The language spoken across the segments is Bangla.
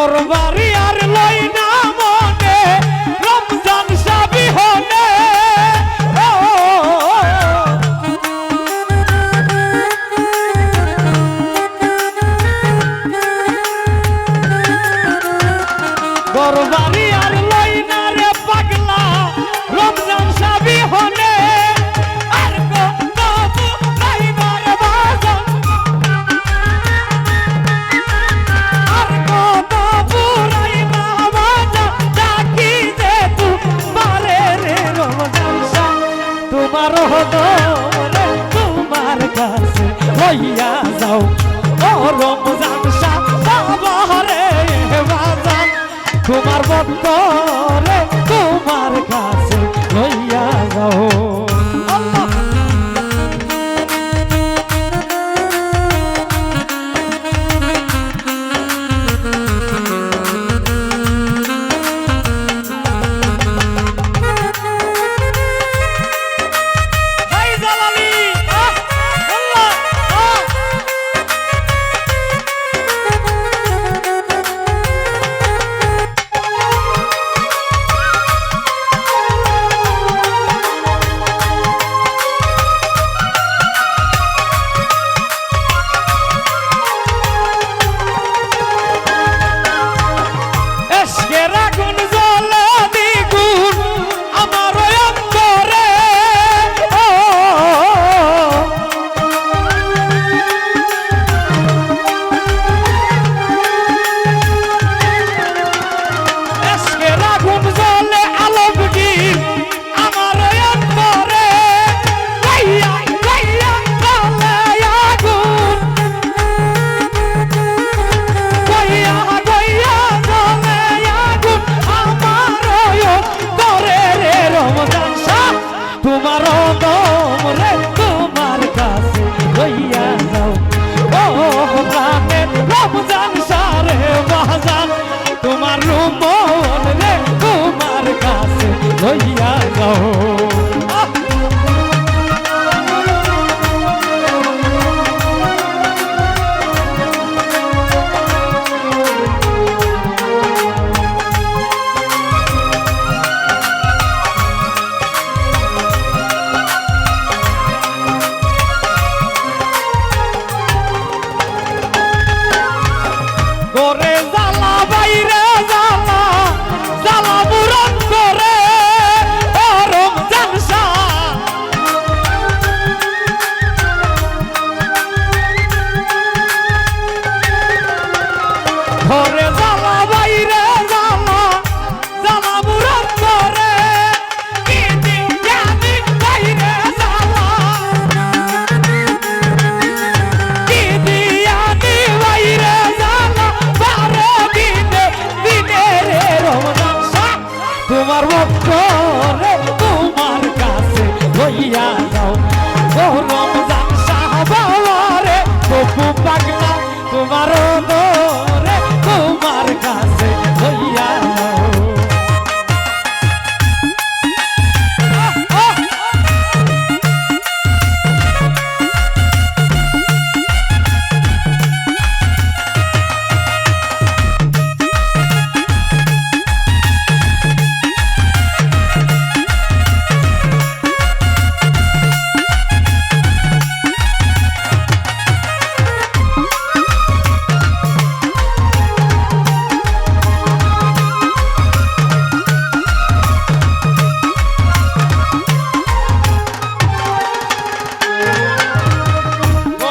তরবারি আর লই না মনে রমজান সাবি হনে তরবারি লইয়া যাও। ও রমজান শাহ বাবা রে বাজান তোমার বক্তব্য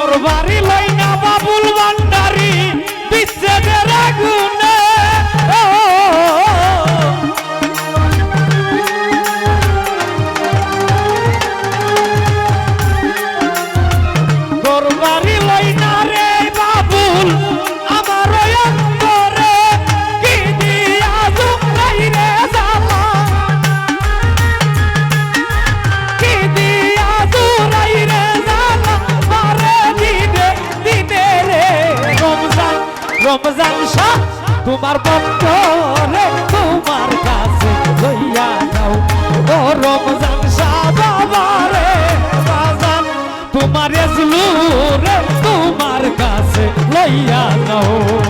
তোর বাড়ি বানাইয়া দাও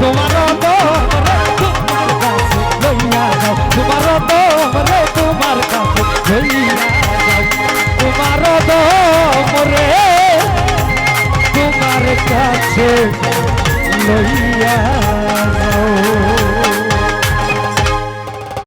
তোমারও তোমার কাছে লইয়া যাও তোমারও তোমার কাছে লইয়া যাও তোমার কাছে লইয়া